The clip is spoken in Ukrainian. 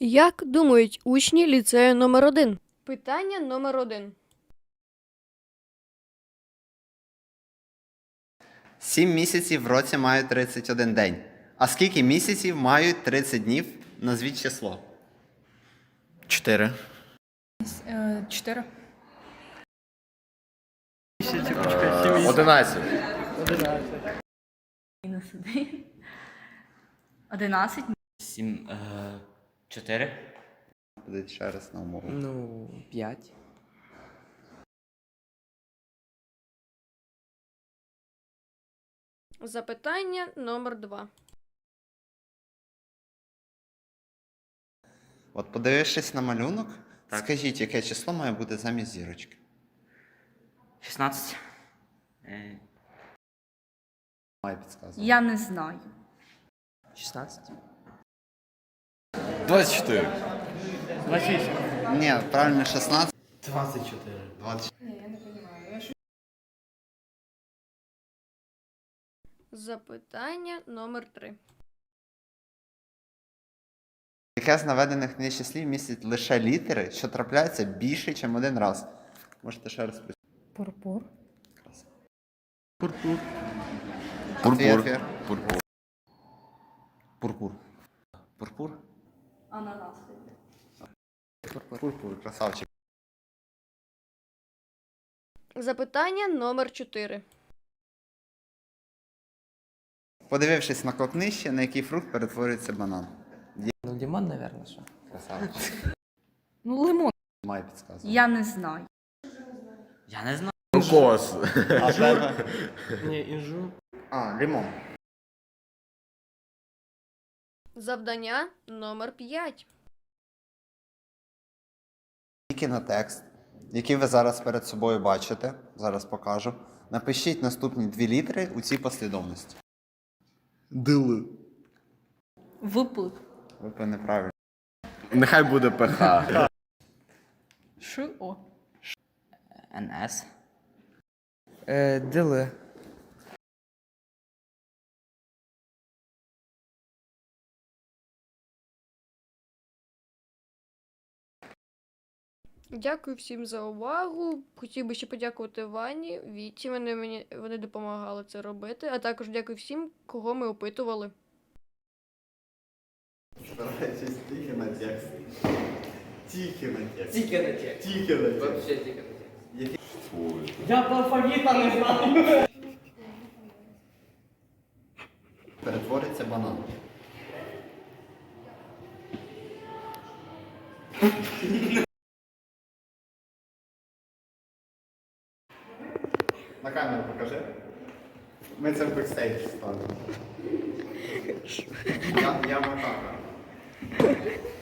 Як думають учні ліцею номер 1 Питання номер 1 Сім місяців в році мають 31 день. А скільки місяців мають 30 днів? Назвіть число. Чотири. Е, Чотири. Одинадцять. Мінус один. Одинадцять. Сім. Чотири. Дайте ще раз на умову. Ну, п'ять. Запитання номер два. От подивившись на малюнок, Так. скажіть, яке число має бути замість зірочки. 16. Е, Має підсказувати. Я не знаю. Шістнадцять. 24. 28. Ні, правильно 16. 24. 24. Запитання номер 3. Яке з наведених нижче слів містить лише літери, що трапляються більше, ніж один раз. Можете ще раз прочитати. Пурпур. Пурпур. Пурпур. Пурпур. Пурпур. Пурпур. Ананас. Пурпур, красавчик. Запитання номер 4 Подивившись на крок нижче, на який фрукт перетворюється банан. Ну, лимон, наверное, що. Красавчик. Ну, лимон. Має підказувати. Я не знаю. Я не знаю. Кокос. А? Ні, інжу. А, лимон. Завдання номер 5 Тільки на текст, який ви зараз перед собою бачите, зараз покажу. Напишіть наступні дві літери у цій послідовності. Дили. Виплив. Ви неправильно. Нехай буде ПХ. Ш. О. НС. Е, дили. Дякую всім за увагу. Хотів би ще подякувати Вані, Віті. Вони мені вони допомагали це робити. А також дякую всім, кого ми опитували. Старайтесь тільки на текст. Тільки на текст. Тільки на те. Тільки на текст. Вообще тільки на те. Перетвориться банан. На камеру покажи. Ми це в бекстейдж ставимо. Я, я матака.